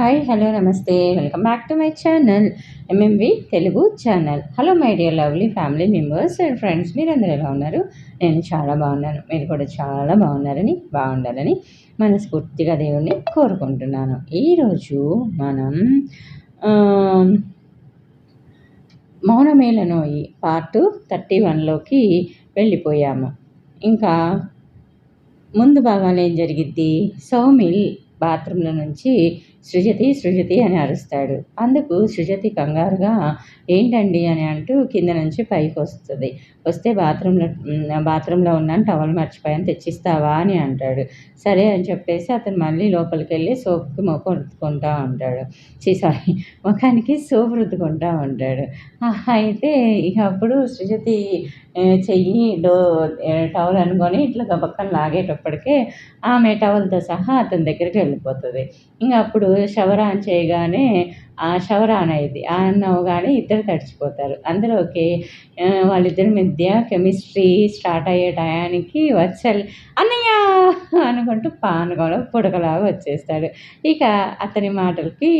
Hi hello నమస్తే. Welcome back to my channel MMV Telugu channel hello my dear lovely family members and friends మీరు ఎలా ఉన్నారు? నేను చాలా బాగున్నాను. మీరు కూడా చాలా బాగున్నారని బాగుండాలని మనస్ఫూర్తిగా దేవుణ్ణి కోరుకుంటున్నాను. ఈరోజు మనం మౌనమేళనోయి పార్ట్ థర్టీ వన్లోకి వెళ్ళిపోయాము. ఇంకా ముందు భాగంలో ఏం జరిగిద్ది? సౌమిల్ బాత్రూంలో నుంచి సృజతి సృజతి అని అరుస్తాడు. అందుకు సృజతి కంగారుగా ఏంటండి అని అంటూ కింద నుంచి పైకి వస్తుంది. వస్తే బాత్రూంలో బాత్రూంలో ఉన్నాను టవల్ మర్చిపోయాను తెచ్చిస్తావా అని అంటాడు. సరే అని చెప్పేసి అతను మళ్ళీ లోపలికి వెళ్ళి సోప్కి మొక్క రుద్దుకుంటా ఉంటాడు. సారీ ముఖానికి సోప్ రుద్దుకుంటా ఉంటాడు. అయితే ఇక అప్పుడు సృజతి చెయ్యి డో టవల్ అనుకొని ఇట్లా గబక్కన లాగేటప్పటికే ఆమె టవల్తో సహా అతని దగ్గరికి వెళ్ళిపోతుంది. ఇంకా అప్పుడు షవర్ చేయగానే ఆ షవర్ అయింది. ఆన్ అవగానే ఇద్దరు తడిచిపోతారు. అందులోకి వాళ్ళిద్దరి మధ్య కెమిస్ట్రీ స్టార్ట్ అయ్యే టయానికి వచ్చల్ అన్నయ్య! అనుకుంటూ పానగొల పుడకలాగా వచ్చేస్తాడు. ఇక అతని మాటలకి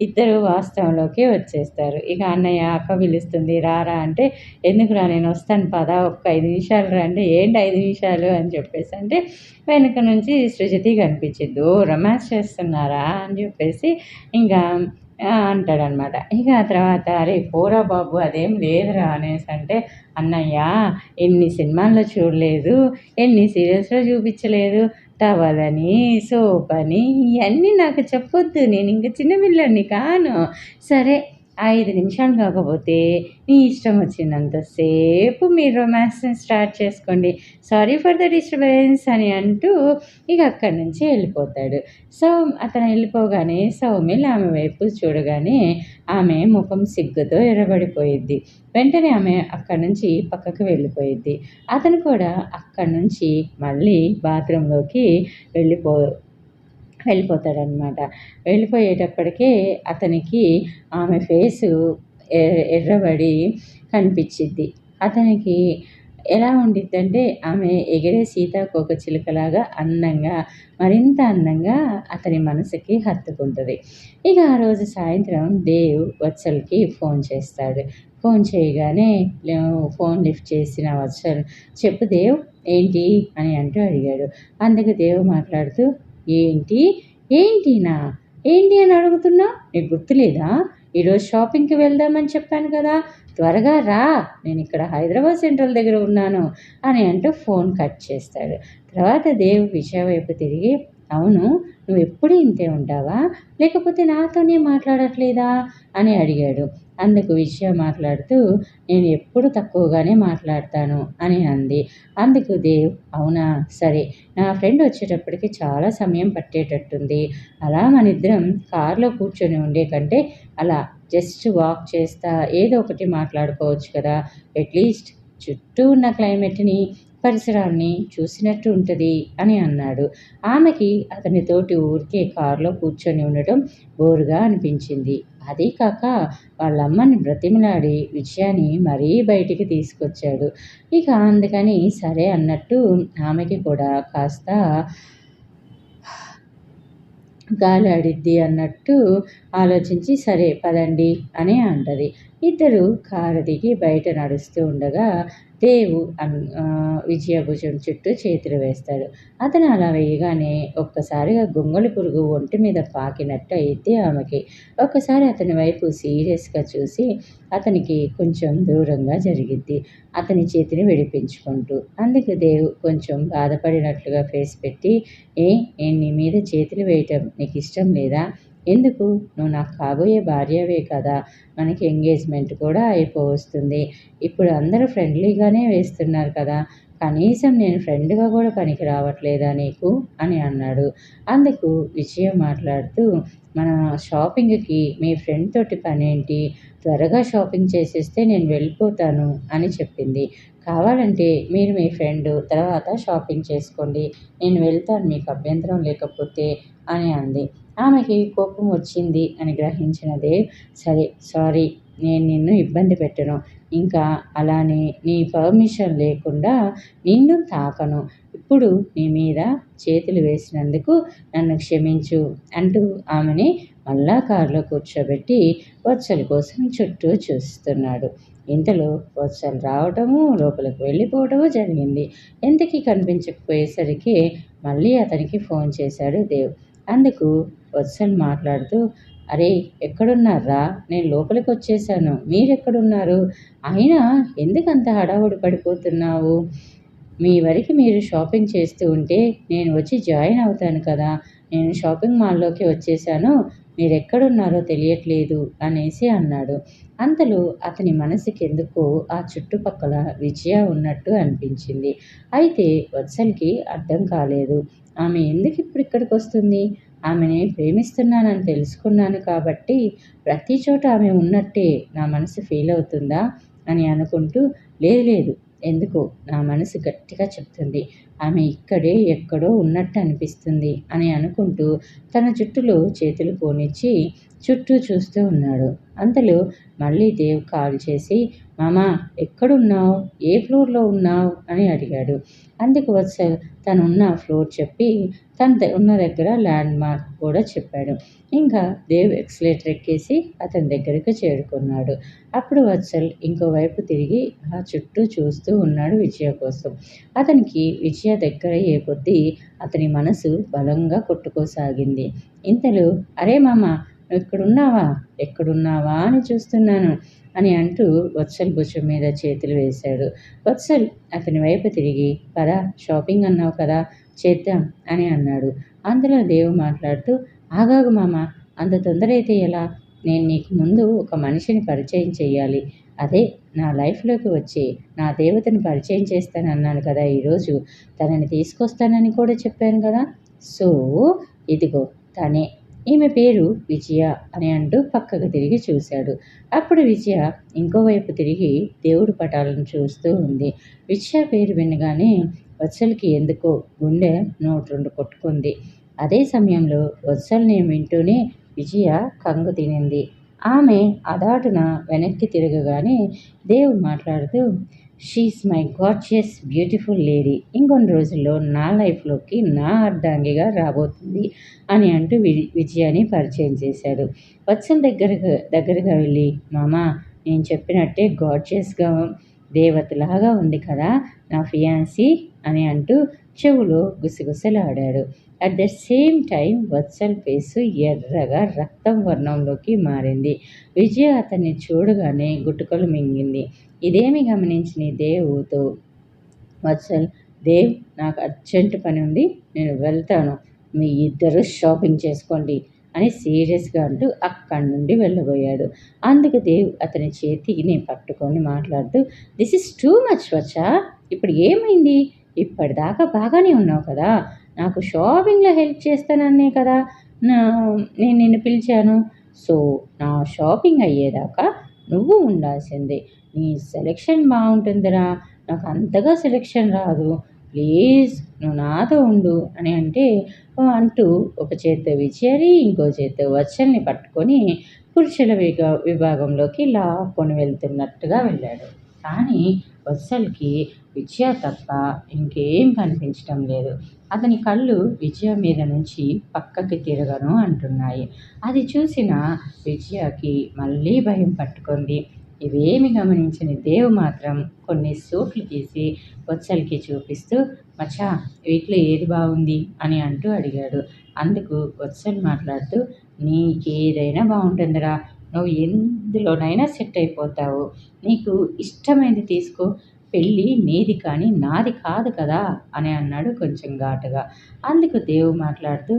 ఇద్దరు వాస్తవంలోకి వచ్చేస్తారు. ఇక అన్నయ్య అక్క పిలుస్తుంది. రారా అంటే ఎందుకురా నేను వస్తాను పదా ఒక్క ఐదు నిమిషాలు రండి. ఏంటి ఐదు నిమిషాలు? అని చెప్పేసి అంటే వెనుక నుంచి సృజతి కనిపించింది. ఓ రొమాన్స్ చేస్తున్నారా? అని చెప్పేసి ఇంకా అంటాడనమాట ఇక ఆ తర్వాత అరే పోరా బాబు అదేం లేదురా అనేసి అంటే అన్నయ్య ఎన్ని సినిమాల్లో చూడలేదు ఎన్ని సీరియల్స్లో చూపించలేదు టవలని సోప్ అని ఇవన్నీ నాకు చెప్పొద్దు నేను ఇంక చిన్నపిల్లని కాను. సరే ఐదు నిమిషాలు కాకపోతే నీ ఇష్టం వచ్చినంతసేపు మీరు రొమాన్స్ని స్టార్ట్ చేసుకోండి. సారీ ఫర్ ద డిస్టర్బెన్స్ అని అంటూ ఇక అక్కడి నుంచి వెళ్ళిపోతాడు. సో అతను వెళ్ళిపోగానే సౌమిల్ ఆమె వైపు చూడగానే ఆమె ముఖం సిగ్గుతో ఎర్రబడిపోయిద్ది. వెంటనే ఆమె అక్కడి నుంచి పక్కకు వెళ్ళిపోయిద్ది. అతను కూడా అక్కడి నుంచి మళ్ళీ బాత్రూంలోకి వెళ్ళిపో వెళ్ళిపోతాడనమాట. వెళ్ళిపోయేటప్పటికే అతనికి ఆమె ఫేసు ఎర్రబడి కనిపించిద్ది. అతనికి ఎలా ఉండిద్దంటే ఆమె ఎగిరే సీతాకోక చిలుకలాగా అందంగా మరింత అందంగా అతని మనసుకి హత్తుకుంటుంది. ఇక ఆ రోజు సాయంత్రం దేవ్ వత్సల్కి ఫోన్ చేస్తాడు. ఫోన్ చేయగానే ఫోన్ లిఫ్ట్ చేసిన వత్సల్ చెప్పు దేవ్ ఏంటి? అని అంటూ అడిగాడు. అందుకు దేవ్ మాట్లాడుతూ ఏంటి? ఏంటినా? ఏంటి అని అడుగుతున్నా? నీకు గుర్తులేదా? ఈరోజు షాపింగ్కి వెళ్దామని చెప్పాను కదా. త్వరగా రా. నేను ఇక్కడ హైదరాబాద్ సెంట్రల్ దగ్గర ఉన్నాను అని అంటూ ఫోన్ కట్ చేస్తాడు. తర్వాత దేవ్ విషయ వైపు తిరిగి అవును నువ్వు ఎప్పుడు ఇంతే ఉంటావా? లేకపోతే నాతోనే మాట్లాడట్లేదా? అని అడిగాడు. అందుకు విషయం మాట్లాడుతూ నేను ఎప్పుడు తక్కువగానే మాట్లాడతాను అని అంది. అందుకు దేవ్ అవునా? సరే. నా ఫ్రెండ్ వచ్చేటప్పటికి చాలా సమయం పట్టేటట్టుంది. అలా మన ఇద్దరం కారులో కూర్చొని ఉండే కంటే అలా జస్ట్ వాక్ చేస్తా ఏదో ఒకటి మాట్లాడుకోవచ్చు కదా. అట్లీస్ట్ చుట్టూ ఉన్న క్లైమేట్ని పరిసరాన్ని చూసినట్టు ఉంటుంది అని అన్నాడు. ఆమెకి అతనితోటి ఊరికే కారులో కూర్చొని ఉండటం బోరుగా అనిపించింది. అదీ కాక వాళ్ళమ్మని బ్రతిమలాడి విషయాన్ని మరీ బయటికి తీసుకొచ్చాడు. ఇక అందుకని సరే అన్నట్టు ఆమెకి కూడా కాస్త గాలి ఆడిద్ది అన్నట్టు ఆలోచించి సరే పదండి అని అంటది. ఇద్దరు కారు దిగి బయట నడుస్తూ ఉండగా దేవు విజయభుజం చుట్టూ చేతులు వేస్తాడు. అతను అలా వేయగానే ఒక్కసారిగా గొంగళి పురుగు ఒంటి మీద పాకినట్టు అయితే ఆమెకి. ఒక్కసారి అతని వైపు సీరియస్గా చూసి అతనికి కొంచెం దూరంగా జరిగిద్ది. అతని చేతిని విడిపించుకుంటూ. అందుకు దేవు కొంచెం బాధపడినట్లుగా ఫేస్ పెట్టి ఏ నేను నీ మీద చేతులు వేయటం నీకు ఇష్టం లేదా? ఎందుకు? నువ్వు నాకు కాబోయే భార్యవే కదా. మనకి ఎంగేజ్మెంట్ కూడా అయిపోవస్తుంది. ఇప్పుడు అందరూ ఫ్రెండ్లీగానే వేస్తున్నారు కదా. కనీసం నేను ఫ్రెండ్గా కూడా పనికి రావట్లేదా నీకు? అని అన్నాడు. అందుకు విజయ మాట్లాడుతూ మన షాపింగ్కి మీ ఫ్రెండ్ తోటి పనేంటి? త్వరగా షాపింగ్ చేసేస్తే నేను వెళ్ళిపోతాను అని చెప్పింది. కావాలంటే మీరు మీ ఫ్రెండ్ తర్వాత షాపింగ్ చేసుకోండి. నేను వెళ్తాను మీకు అభ్యంతరం లేకపోతే అని అంది. ఆమెకి కోపం వచ్చింది అని గ్రహించినదే సరే సారీ నేను నిన్ను ఇబ్బంది పెట్టను. ఇంకా అలానే నీ పర్మిషన్ లేకుండా నిన్ను తాకను. ఇప్పుడు నీ మీద చేతులు వేసినందుకు నన్ను క్షమించు అంటూ ఆమెని మళ్ళా కారులో కూర్చోబెట్టి వత్సల కోసం చుట్టూ చూస్తున్నాడు. ఇంతలో వత్సలు రావటము లోపలికి వెళ్ళిపోవటము జరిగింది. ఎంతకీ కనిపించకపోయేసరికి మళ్ళీ అతనికి ఫోన్ చేశాడు దేవ్. అందుకు వత్సల్ మాట్లాడుతూ అరే ఎక్కడున్నారా? నేను లోపలికి వచ్చేసాను. మీరెక్కడున్నారు? అయినా ఎందుకు అంత హడావుడి పడిపోతున్నావు? మీ వరకు మీరు షాపింగ్ చేస్తూ ఉంటే నేను వచ్చి జాయిన్ అవుతాను కదా. నేను షాపింగ్ మాల్లోకి వచ్చేసాను. మీరెక్కడున్నారో తెలియట్లేదు అనేసి అన్నాడు. అంతలో అతని మనసుకెందుకో ఆ చుట్టుపక్కల విజయ ఉన్నట్టు అనిపించింది. అయితే వత్సల్కి అర్థం కాలేదు. ఆమె ఎందుకు ఇప్పుడు ఇక్కడికి వస్తుంది ఆమెని ప్రేమిస్తున్నానని తెలుసుకున్నాను కాబట్టి ప్రతి చోట ఆమె ఉన్నట్టే నా మనసు ఫీల్ అవుతుందా అని అనుకుంటూ లేదు లేదు ఎందుకు? నా మనసు గట్టిగా చెప్తుంది. ఆమె ఇక్కడే ఎక్కడో ఉన్నట్టు అనిపిస్తుంది అని అనుకుంటూ తన జుట్టులో చేతులు పోనిచ్చి చుట్టూ చూస్తూ ఉన్నాడు. అంతలో మళ్ళీ దేవ్ కాల్ చేసి మామా ఎక్కడున్నావు? ఏ ఫ్లోర్లో ఉన్నావు? అని అడిగాడు. అందుకు వత్సల్ తనున్న ఫ్లోర్ చెప్పి తన ఉన్న దగ్గర ల్యాండ్ మార్క్ కూడా చెప్పాడు. ఇంకా దేవ్ ఎక్స్లేటర్ ఎక్కేసి అతని దగ్గరకు చేరుకున్నాడు. అప్పుడు వత్సల్ ఇంకోవైపు తిరిగి ఆ చుట్టూ చూస్తూ ఉన్నాడు విజయ కోసం. అతనికి విజయ దగ్గర ఏ కొద్దీ అతని మనసు బలంగా కొట్టుకోసాగింది. ఇంతలో అరే మామ ఇక్కడున్నావా ఎక్కడున్నావా అని చూస్తున్నాను అని అంటూ వత్సల్ భుజం మీద చేతులు వేశాడు. వత్సల్ అతని వైపు తిరిగి పదా షాపింగ్ అన్నావు కదా చేద్దాం అని అన్నాడు. అందులో దేవు మాట్లాడుతూ ఆగాగు మామ అంత తొందర అయితే ఎలా? నేను నీకు ముందు ఒక మనిషిని పరిచయం చేయాలి అదే నా లైఫ్లోకి వచ్చి నా దేవతని పరిచయం చేస్తాను అన్నాను కదా ఈరోజు. తనని తీసుకొస్తానని కూడా చెప్పాను కదా. సో ఇదిగో తనే ఈమె పేరు విజయ అని అంటూ పక్కకు తిరిగి చూశాడు. అప్పుడు విజయ ఇంకోవైపు తిరిగి దేవుడి పటాలను చూస్తూ ఉంది. విజయ పేరు వినగానే వత్సలకి ఎందుకో గుండె నోటి రెండు కొట్టుకుంది. అదే సమయంలో వత్సల్ని వింటూనే విజయ కంగు తినింది. ఆమె అదాటున వెనక్కి తిరగగానే దేవుడు మాట్లాడుతూ she is my gorgeous beautiful lady ఇంకొన్ని రోజుల్లో నా లైఫ్లోకి నా అర్ధాంగిగా రాబోతుంది అని అంటూ వి విజయాన్ని పరిచయం చేశాడు. వత్సల్ దగ్గర దగ్గరగా వెళ్ళి మామా నేను చెప్పినట్టే గాడ్జియస్గా దేవతలాగా ఉంది కదా నా ఫియాన్సీ అని అంటూ చెవులో గుసగుసలాడాడు. At the same time Vatsal face ఎర్రగా రక్తం వర్ణంలోకి మారింది. విజయ అతన్ని చూడగానే గుట్టుకలు మింగింది. ఇదేమి గమనించిన దేవుతో? వత్సల్ దేవ్ నాకు అర్జెంట్ పని ఉంది. నేను వెళ్తాను. మీ ఇద్దరు షాపింగ్ చేసుకోండి అని సీరియస్గా అంటూ అక్కడి నుండి వెళ్ళబోయాడు. అందుకు దేవ్ అతని చేతిని పట్టుకొని మాట్లాడుతూ దిస్ ఇస్ టూ మచ్ వచ్చా ఇప్పుడు ఏమైంది? ఇప్పటిదాకా బాగానే ఉన్నావు కదా. నాకు షాపింగ్లో హెల్ప్ చేస్తానన్నే కదా. నా నేను నిన్ను పిలిచాను. సో నా షాపింగ్ అయ్యేదాకా నువ్వు ఉండాల్సిందే. నీ సెలెక్షన్ బాగుంటుందిరా. నాకు అంతగా సెలెక్షన్ రాదు. ప్లీజ్ నువ్వు నాతో ఉండు అని అంటే అంటూ ఒక చేత్తో విజయని ఇంకో చేత్తో వచ్చల్ని పట్టుకొని పురుషుల విగా విభాగంలోకి లాక్కొని వెళ్తున్నట్టుగా వెళ్ళాడు. కానీ వత్సల్కి విజయ తప్ప ఇంకేం కనిపించడం లేదు. అతని కళ్ళు విజయ మీద నుంచి పక్కకి తిరగను అంటున్నాయి. అది చూసిన విజయకి మళ్ళీ భయం పట్టుకుంది. ఇవేమి గమనించిన దేవు మాత్రం కొన్ని సూట్లు తీసి వత్సల్కి చూపిస్తూ మచ్చా వీటిలో ఏది బాగుంది? అని అంటూ అడిగాడు. అందుకు వత్సల్ మాట్లాడుతూ నీకేదైనా బాగుంటుందిరా. నువ్వు ఎందులోనైనా సెట్ అయిపోతావు. నీకు ఇష్టమైనది తీసుకో. పెళ్ళి నీది కానీ నాది కాదు కదా అని అన్నాడు కొంచెం ఘాటుగా. అందుకు దేవు మాట్లాడుతూ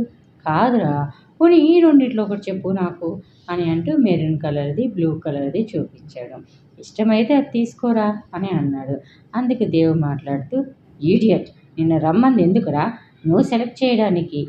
కాదురా పోనీ ఈ రెండిట్లో ఒకటి చెప్పు నాకు అని అంటూ మెరూన్ కలర్ది బ్లూ కలర్ది చూపించాడు. ఇష్టమైతే అది తీసుకోరా అని అన్నాడు. అందుకు దేవు మాట్లాడుతూ ఈడియట్ నిన్న రమ్మంది ఎందుకురా? నువ్వు సెలెక్ట్ చేయడానికి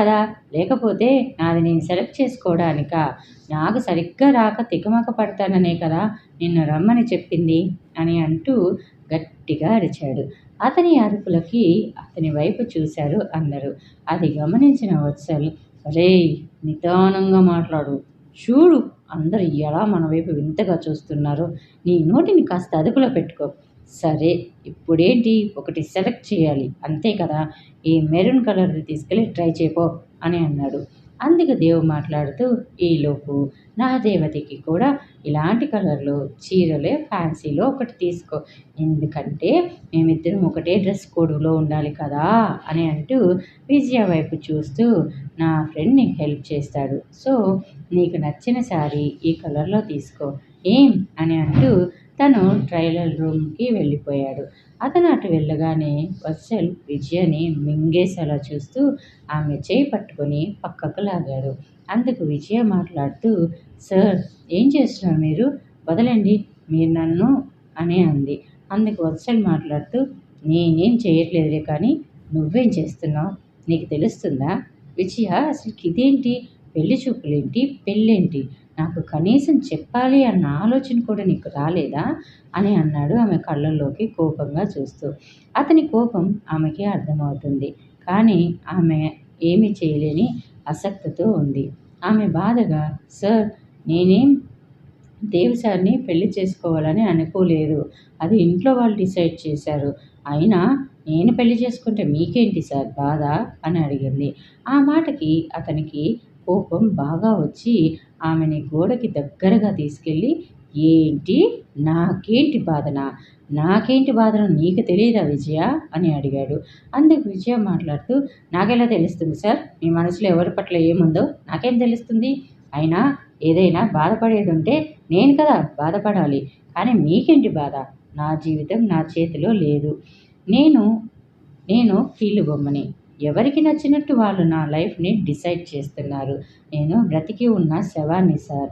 కదా? లేకపోతే నాది నేను సెలెక్ట్ చేసుకోవడానికా? నాకు సరిగ్గా రాక తికమక పడతాననే కదా నిన్ను రమ్మని చెప్పింది? అని అంటూ గట్టిగా అరిచాడు. అతని అరుపులకి అతని వైపు చూశారు అందరూ. అది గమనించిన వత్సల్ రే నిదానంగా మాట్లాడు. చూడు అందరు ఎలా మన వైపు వింతగా చూస్తున్నారో. నీ నోటిని కాస్త అదుపులో పెట్టుకో. సరే ఇప్పుడేంటి? ఒకటి సెలెక్ట్ చేయాలి. అంతే కదా? ఈ మెరూన్ కలర్ది తీసుకెళ్ళి ట్రై చేయపో అని అన్నాడు. అందుకు దేవు మాట్లాడుతూ ఈలోపు నా దేవతకి కూడా ఇలాంటి కలర్లో చీరలే ఫ్యాన్సీలో ఒకటి తీసుకో. ఎందుకంటే మేమిద్దరం ఒకటే డ్రెస్ కోడ్లో ఉండాలి కదా? అని అంటూ విజయ వైపు చూస్తూ నా ఫ్రెండ్ నీకు హెల్ప్ చేస్తాడు. సో నీకు నచ్చిన శారీ ఈ కలర్లో తీసుకో. ఏం? అని అంటూ తను ట్రైలర్ రూమ్కి వెళ్ళిపోయాడు. అతను అటు వెళ్ళగానే వత్సల్ విజయని మింగేసేలా చూస్తూ ఆమె చేయి పట్టుకొని పక్కకు లాగాడు. అందుకు విజయ మాట్లాడుతూ సార్ ఏం చేస్తున్నారు మీరు? వదలండి మీరు నన్ను అని అంది. అందుకు వత్సల్ మాట్లాడుతూ నేనేం చేయట్లేదులే కానీ నువ్వేం చేస్తున్నావు? నీకు తెలుస్తుందా? విజయ అసలు ఇదేంటి పెళ్ళి చూపులేంటి? పెళ్ళేంటి? నాకు కనీసం చెప్పాలి అన్న ఆలోచన కూడా నీకు రాలేదా? అని అన్నాడు ఆమె కళ్ళల్లోకి కోపంగా చూస్తూ. అతని కోపం ఆమెకి అర్థమవుతుంది. కానీ ఆమె ఏమీ చేయలేని ఆసక్తితో ఉంది. ఆమె బాధగా సార్ నేనేం దేవ్ సార్ని పెళ్ళి చేసుకోవాలని అనుకోలేదు. అది ఇంట్లో వాళ్ళు డిసైడ్ చేశారు. అయినా నేను పెళ్ళి చేసుకుంటే మీకేంటి సార్ బాధ? అని అడిగింది. ఆ మాటకి అతనికి కోపం బాగా వచ్చి ఆమెని గోడకి దగ్గరగా తీసుకెళ్ళి ఏంటి? నాకేంటి బాధన? నాకేంటి బాధన నీకు తెలియదా విజయ? అని అడిగాడు. అందుకు విజయ మాట్లాడుతూ నాకెలా తెలుస్తుంది సార్? మీ మనసులో ఎవరి పట్ల ఏముందో నాకేం తెలుస్తుంది? అయినా ఏదైనా బాధపడేది ఉంటే నేను కదా బాధపడాలి. కానీ మీకేంటి బాధ? నా జీవితం నా చేతిలో లేదు. నేను నేను కీళ్ళు బొమ్మని ఎవరికి నచ్చినట్టు వాళ్ళు నా లైఫ్ని డిసైడ్ చేస్తున్నారు. నేను బ్రతికి ఉన్న శవాన్ని సార్.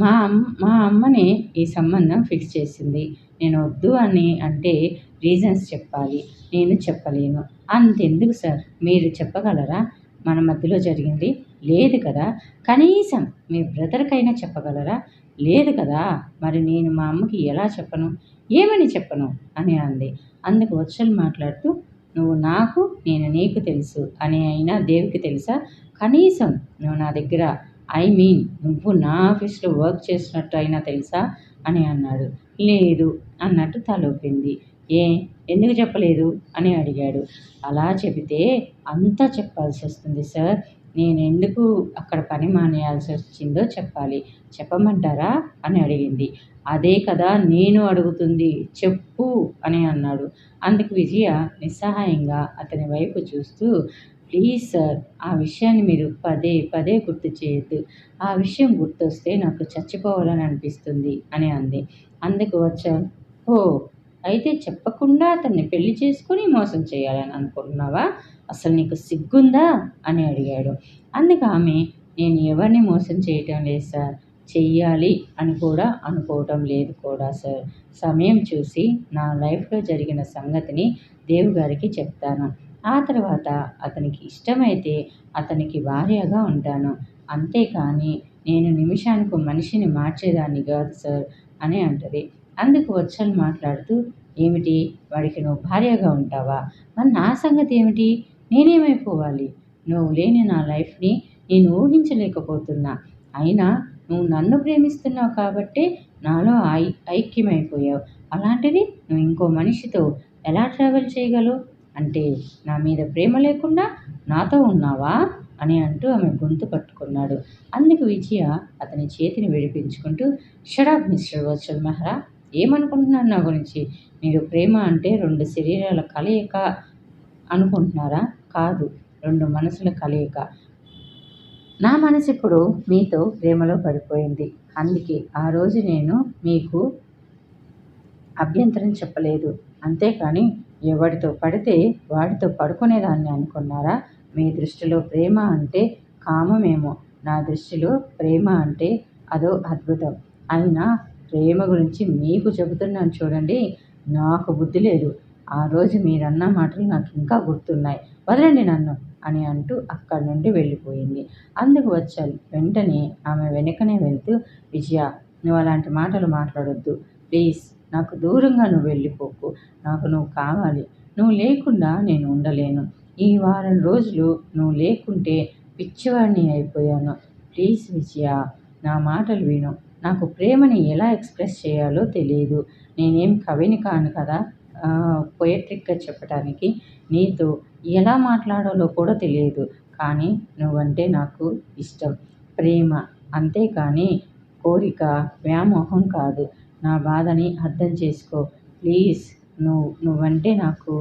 మా అమ్మ మా అమ్మని ఈ సంబంధం ఫిక్స్ చేసింది. నేను వద్దు అని అంటే రీజన్స్ చెప్పాలి. నేను చెప్పలేను. అంతెందుకు సార్? మీరు చెప్పగలరా? మన మధ్యలో జరిగింది. లేదు కదా? కనీసం మీ బ్రదర్కైనా చెప్పగలరా? లేదు కదా? మరి నేను మా అమ్మకి ఎలా చెప్పను? ఏమని చెప్పను? అని అంది. అందుకు వచ్చలు మాట్లాడుతూ నువ్వు నాకు నేను నీకు తెలుసు అని అయినా దేవికి తెలుసా? కనీసం నువ్వు నా దగ్గర ఐ మీన్ నువ్వు నా ఆఫీస్లో వర్క్ చేసినట్టు అయినా తెలుసా? అని అన్నాడు. లేదు అన్నట్టు తలొప్పింది ఏ? ఎందుకు చెప్పలేదు? అని అడిగాడు. అలా చెబితే అంతా చెప్పాల్సి వస్తుంది సార్. నేను ఎందుకు అక్కడ పని మానేయాల్సి వచ్చిందో చెప్పాలి. చెప్పమంటారా? అని అడిగింది. అదే కదా నేను అడుగుతుంది. చెప్పు అని అన్నాడు. అందుకు విజయ నిస్సహాయంగా అతని వైపు చూస్తూ ప్లీజ్ సార్ ఆ విషయాన్ని మీరు పదే పదే గుర్తు చేయొద్దు. ఆ విషయం గుర్తొస్తే నాకు చచ్చిపోవాలని అనిపిస్తుంది అని అంది. అందుకు వచ్చా? ఓ అయితే చెప్పకుండా అతన్ని పెళ్ళి చేసుకుని మోసం చేయాలని అనుకుంటున్నావా? అసలు నీకు సిగ్గుందా? అని అడిగాడు. అందుకు ఆమె నేను ఎవరిని మోసం చేయటం లేదు సార్. చెయ్యాలి అని కూడా అనుకోవటం లేదు కూడా సార్. సమయం చూసి నా లైఫ్లో జరిగిన సంగతిని దేవు గారికి చెప్తాను. ఆ తర్వాత అతనికి ఇష్టమైతే అతనికి భార్యగా ఉంటాను. అంతేకాని నేను నిమిషానికి మనిషిని మార్చేదాన్ని కాదు సార్ అని అంటది. అందుకు వచ్చని మాట్లాడుతూ ఏమిటి? వాడికి నువ్వు భార్యగా ఉంటావా? మరి నా సంగతి ఏమిటి? నేనేమైపోవాలి? నువ్వు లేని నా లైఫ్ని నేను ఊహించలేకపోతున్నా. అయినా నువ్వు నన్ను ప్రేమిస్తున్నావు కాబట్టి నాలో ఐ ఐక్యమైపోయావు. అలాంటిది నువ్వు ఇంకో మనిషితో ఎలా ట్రావెల్ చేయగలవు? అంటే నా మీద ప్రేమ లేకుండా నాతో ఉన్నావా? అని అంటూ ఆమె గొంతు పట్టుకున్నాడు. అందుకు విజయ అతని చేతిని విడిపించుకుంటూ షడాబ్ మిస్టర్ వర్చువల్ మెహ్రా ఏమనుకుంటున్నారు నా గురించి? మీరు ప్రేమ అంటే రెండు శరీరాల కలయిక అనుకుంటున్నారా? కాదు రెండు మనసుల కలయిక. నా మనసు ఇప్పుడు మీతో ప్రేమలో పడిపోయింది. అందుకే ఆ రోజు నేను మీకు అభ్యంతరం చెప్పలేదు. అంతేకాని ఎవరితో పడితే వాడితో పడుకునేదాన్ని అనుకున్నారా? మీ దృష్టిలో ప్రేమ అంటే కామమేమో. నా దృష్టిలో ప్రేమ అంటే అదో అద్భుతం. అయినా ప్రేమ గురించి మీకు చెబుతున్నాను చూడండి. నాకు బుద్ధి లేదు. ఆ రోజు మీరన్న మాటలు నాకు ఇంకా గుర్తున్నాయి. వదలండి నన్ను అని అంటూ అక్కడి నుండి వెళ్ళిపోయింది. అందుకు వచ్చాను వెంటనే ఆమె వెనకనే వెళ్తూ విజయ నువ్వు అలాంటి మాటలు మాట్లాడొద్దు. ప్లీజ్ నాకు దూరంగా నువ్వు వెళ్ళిపోకు. నాకు నువ్వు కావాలి. నువ్వు లేకుండా నేను ఉండలేను. ఈ వారం రోజులు నువ్వు లేకుంటే పిచ్చివాడిని అయిపోయాను. ప్లీజ్ విజయ నా మాటలు విను. నాకు ప్రేమని ఎలా ఎక్స్ప్రెస్ చేయాలో తెలియదు నేనేం కవిని కాను కదా? పొయట్రిక్గా చెప్పడానికి నీతో ఎలా మాట్లాడాలో కూడా తెలియదు కానీ నువ్వంటే నాకు ఇష్టం. ప్రేమ అంతేకాని కోరిక వ్యామోహం కాదు. నా బాధని అర్థం చేసుకో. ప్లీజ్ నువ్వు నువ్వంటే నాకు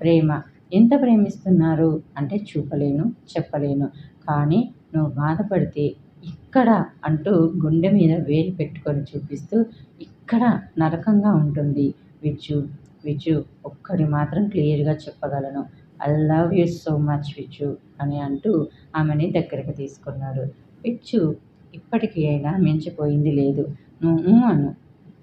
ప్రేమ. ఎంత ప్రేమిస్తున్నారు? అంటే చూపలేను చెప్పలేను. కానీ నువ్వు బాధపడితే ఇక్కడ అంటూ గుండె మీద వేలు పెట్టుకొని చూపిస్తూ ఇక్కడ నరకంగా ఉంటుంది. విచ్చు విచ్చు ఒక్కడి మాత్రం క్లియర్గా చెప్పగలను. I love you so much విచ్చు అని అంటూ ఆమెని దగ్గరకు తీసుకున్నాడు విచ్చు ఇప్పటికీ అయినా మించిపోయింది లేదు. నువ్వు అను.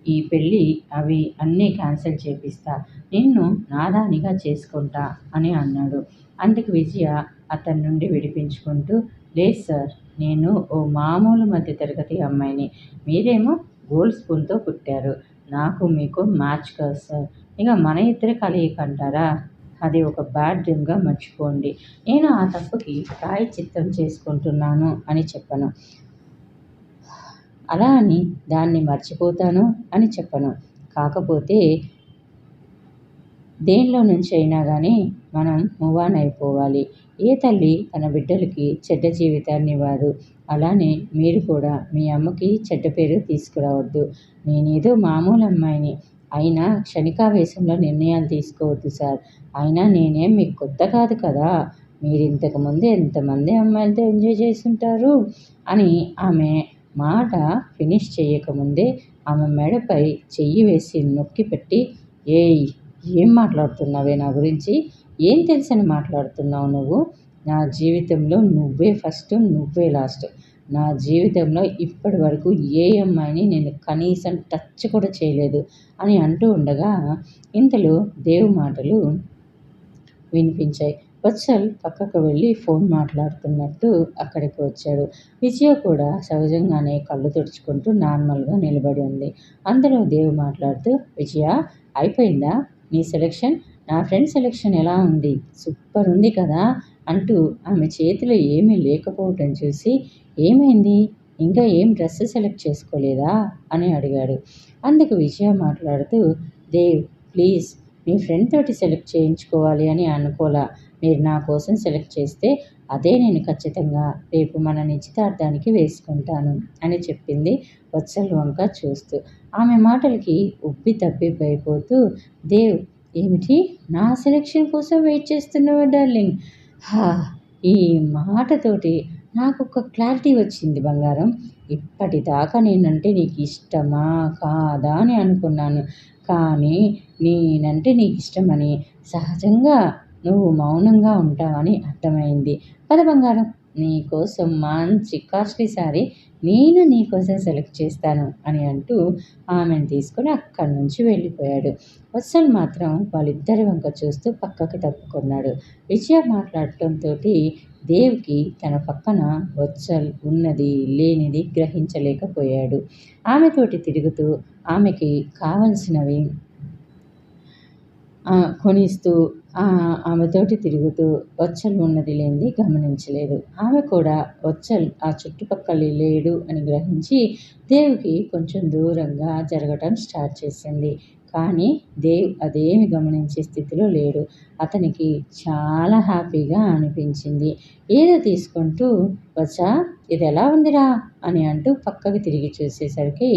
ఈ పెళ్ళి అవి అన్నీ క్యాన్సిల్ చేపిస్తా. నిన్ను నాదానిగా చేసుకుంటా అని అన్నాడు. అందుకు విజయ అతని నుండి విడిపించుకుంటూ లేదు సార్ నేను ఓ మామూలు మధ్య తరగతి అమ్మాయిని. మీరేమో గోల్డ్ స్పూన్తో పుట్టారు నాకు మీకు మ్యాచ్ కాదు సార్. ఇక మన ఇద్దరి కలయిక అంటారా? అది ఒక బ్యాడ్ డ్రీమ్గా మర్చిపోండి. నేను ఆ తప్పుకి ప్రాయచిత్తం చేసుకుంటున్నాను అని చెప్పను. అలా అని దాన్ని మర్చిపోతాను అని చెప్పను. కాకపోతే దేనిలో నుంచి అయినా కానీ మనం మూవ్ ఆన్ అయిపోవాలి. ఏ తల్లి తన బిడ్డలకి చెడ్డ జీవితాన్ని ఇవ్వదు. అలానే మీరు కూడా మీ అమ్మకి చెడ్డ పేరు తీసుకురావద్దు. నేనేదో మామూలు అమ్మాయిని. అయినా క్షణికావేశంలో నిర్ణయాలు తీసుకోవద్దు సార్. అయినా నేనేం మీకు కొత్త కాదు కదా. మీరు ఇంతకుముందు ఎంతమంది అమ్మాయిలతో ఎంజాయ్ చేస్తుంటారు? అని ఆమె మాట ఫినిష్ చేయకముందే ఆమె మెడపై చెయ్యి వేసి నొక్కి పెట్టి ఏయ్ ఏం మాట్లాడుతున్నావే నా గురించి? ఏం తెలిసని మాట్లాడుతున్నావు నువ్వు? నా జీవితంలో నువ్వే ఫస్ట్ నువ్వే లాస్ట్. నా జీవితంలో ఇప్పటి వరకు ఏ అమ్మాయిని నేను కనీసం టచ్ కూడా చేయలేదు అని అంటూ ఉండగా ఇంతలో దేవు మాటలు వినిపించాయి. వత్సల్ పక్కకు వెళ్ళి ఫోన్ మాట్లాడుతున్నట్టు అక్కడికి వచ్చాడు. విజయ కూడా సహజంగానే కళ్ళు తుడుచుకుంటూ నార్మల్గా నిలబడి ఉంది. అందులో దేవు మాట్లాడుతూ విజయ అయిపోయిందా? నీ సెలెక్షన్? నా ఫ్రెండ్ సెలెక్షన్ ఎలా ఉంది? సూపర్ ఉంది కదా అంటూ ఆమె చేతిలో ఏమీ లేకపోవటం చూసి ఏమైంది? ఇంకా ఏం డ్రెస్ సెలెక్ట్ చేసుకోలేదా? అని అడిగాడు. అందుకు విజయ మాట్లాడుతూ దేవ్ ప్లీజ్ మీ ఫ్రెండ్ తోటి సెలెక్ట్ చేయించుకోవాలి అని అనుకోలా. మీరు నా కోసం సెలెక్ట్ చేస్తే అదే నేను ఖచ్చితంగా రేపు మన నిశ్చితార్థానికి వేసుకుంటాను అని చెప్పింది వత్సల్ వంక చూస్తూ. ఆమె మాటలకి ఉబ్బి తబ్బిబ్బైపోతూ దేవ్ ఏమిటి? నా సెలెక్షన్ కోసం వెయిట్ చేస్తున్నావా డార్లింగ్ హా ఈ మాటతోటి నాకు ఒక క్లారిటీ వచ్చింది బంగారం. ఇప్పటిదాకా నేనంటే నీకు ఇష్టమా? కాదా అని అనుకున్నాను. కానీ నేనంటే నీకు ఇష్టమని సహజంగా నువ్వు మౌనంగా ఉంటావని అర్థమైంది. పద బంగారం. నీకోసం మంచి కాస్ట్లీ శారీ నేను నీకోసం సెలెక్ట్ చేస్తాను అని అంటూ ఆమెను తీసుకొని అక్కడి నుంచి వెళ్ళిపోయాడు. వత్సల్ మాత్రం వాళ్ళిద్దరి వంక చూస్తూ పక్కకి తప్పుకున్నాడు. విజయ మాట్లాడటంతో దేవ్కి తన పక్కన వత్సల్ ఉన్నది లేనిది గ్రహించలేకపోయాడు. ఆమెతోటి తిరుగుతూ ఆమెకి కావలసినవి కొనిస్తూ ఆమెతోటి తిరుగుతూ వచ్చల్ ఉన్నది లేనిది గమనించలేదు. ఆమె కూడా వచ్చల్ ఆ చుట్టుపక్కల లేడు అని గ్రహించి దేవుకి కొంచెం దూరంగా జరగటం స్టార్ట్ చేసింది. కానీ దేవ్ అదేమి గమనించే స్థితిలో లేడు. అతనికి చాలా హ్యాపీగా అనిపించింది. ఏదో తీసుకుంటూ వచ్చా ఇది ఎలా ఉందిరా? అని అంటూ పక్కకి తిరిగి చూసేసరికి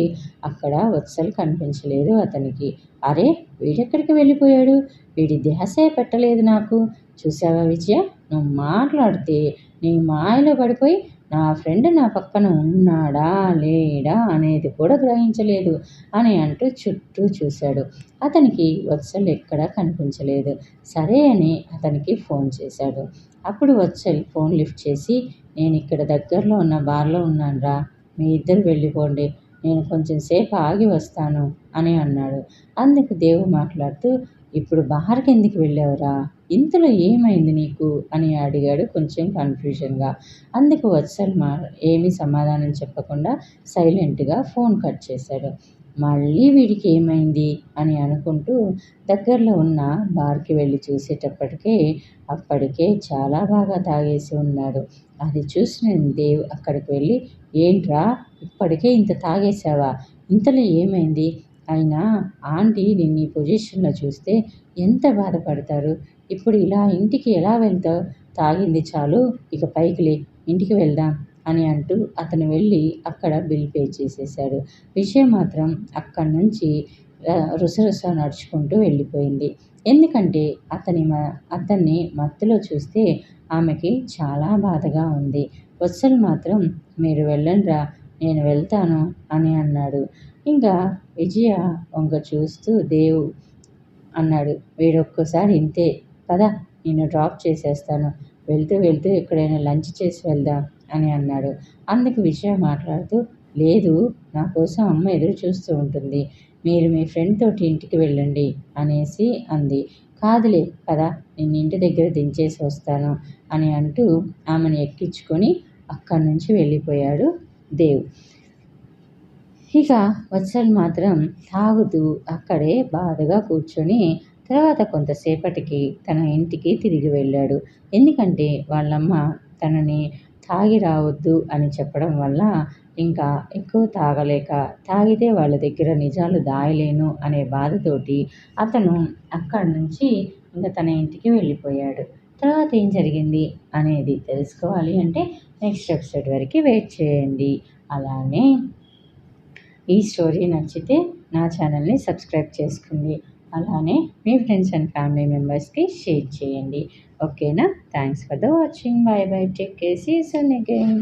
అక్కడ వత్సలు కనిపించలేదు అతనికి. అరే వీడెక్కడికి వెళ్ళిపోయాడు? వీడి ధ్యాసే పెట్టలేదు నాకు. చూసావా విజయ? నువ్వు మాట్లాడితే నీ మాయలో పడిపోయి నా ఫ్రెండ్ నా పక్కన ఉన్నాడా? లేడా? అనేది కూడా గ్రహించలేదు. అని అంటూ చుట్టూ చూశాడు. అతనికి వత్సల్ ఎక్కడా కనిపించలేదు. సరే అని అతనికి ఫోన్ చేశాడు. అప్పుడు వత్సల్ ఫోన్ లిఫ్ట్ చేసి నేను ఇక్కడ దగ్గరలో ఉన్న బార్లో ఉన్నాను రా మీ ఇద్దరు వెళ్ళిపోండి. నేను కొంచెం సేపు ఆగి వస్తాను అని అన్నాడు. అందుకు దేవు మాట్లాడుతూ ఇప్పుడు బార్కి ఎందుకు వెళ్ళావురా? ఇంతలో ఏమైంది నీకు? అని అడిగాడు కొంచెం కన్ఫ్యూజన్గా అందుకు వత్సల్ మా ఏమీ సమాధానం చెప్పకుండా సైలెంట్గా ఫోన్ కట్ చేశాడు. మళ్ళీ వీడికి ఏమైంది? అని అనుకుంటూ దగ్గరలో ఉన్న బార్కి వెళ్ళి చూసేటప్పటికే అప్పటికే చాలా బాగా తాగేసి ఉన్నాడు. అది చూసిన దేవ్ అక్కడికి వెళ్ళి ఏంట్రా? ఇప్పటికే ఇంత తాగేసావా ఇంతలో ఏమైంది? అయినా ఆంటీ నిన్ను ఈ పొజిషన్లో చూస్తే ఎంత బాధపడతారు? ఇప్పుడు ఇలా ఇంటికి ఎలా వెళ్తావు తాగింది చాలు. ఇక పైకిలే ఇంటికి వెళ్దాం అని అంటూ అతను వెళ్ళి అక్కడ బిల్ పే చేసేసాడు విషయం మాత్రం అక్కడి నుంచి రుసరుస నడుచుకుంటూ వెళ్ళిపోయింది. ఎందుకంటే అతని మ అతన్ని మత్తులో చూస్తే ఆమెకి చాలా బాధగా ఉంది. వత్సల్ మాత్రం మీరు వెళ్ళండిరా నేను వెళ్తాను అని అన్నాడు. ఇంకా విజయ వంక చూస్తూ దేవు అన్నాడు వీడొక్కసారి ఇంతే. పద నిన్ను డ్రాప్ చేసేస్తాను. వెళ్తూ వెళ్తూ ఎక్కడైనా లంచ్ చేసి వెళ్దాం అని అన్నాడు. అందుకు విషయం మాట్లాడుతూ లేదు నా కోసం అమ్మ ఎదురు చూస్తూ ఉంటుంది. మీరు మీ ఫ్రెండ్ తోటి ఇంటికి వెళ్ళండి అనేసి అంది. కాదులే కదా నేను ఇంటి దగ్గర దించేసి వస్తాను అని అంటూ ఆమెను ఎక్కించుకొని అక్కడి నుంచి వెళ్ళిపోయాడు దేవ్. ఇక వత్సల్ మాత్రం తాగుతూ అక్కడే బాధగా కూర్చొని తర్వాత కొంతసేపటికి తన ఇంటికి తిరిగి వెళ్ళాడు. ఎందుకంటే వాళ్ళమ్మ తనని తాగి రావద్దు అని చెప్పడం వల్ల ఇంకా ఎక్కువ తాగలేక తాగితే వాళ్ళ దగ్గర నిజాలు దాయలేను అనే బాధతోటి అతను అక్కడి నుంచి ఇంకా తన ఇంటికి వెళ్ళిపోయాడు. తర్వాత ఏం జరిగింది అనేది తెలుసుకోవాలి అంటే నెక్స్ట్ ఎపిసోడ్ వరకు వెయిట్ చేయండి. అలానే ఈ స్టోరీ నచ్చితే నా ఛానల్ని సబ్స్క్రైబ్ చేసుకోండి. అలానే మీ ఫ్రెండ్స్ అండ్ ఫ్యామిలీ మెంబర్స్కి షేర్ చేయండి. ఓకేనా thanks for the watching bye bye take care see soon again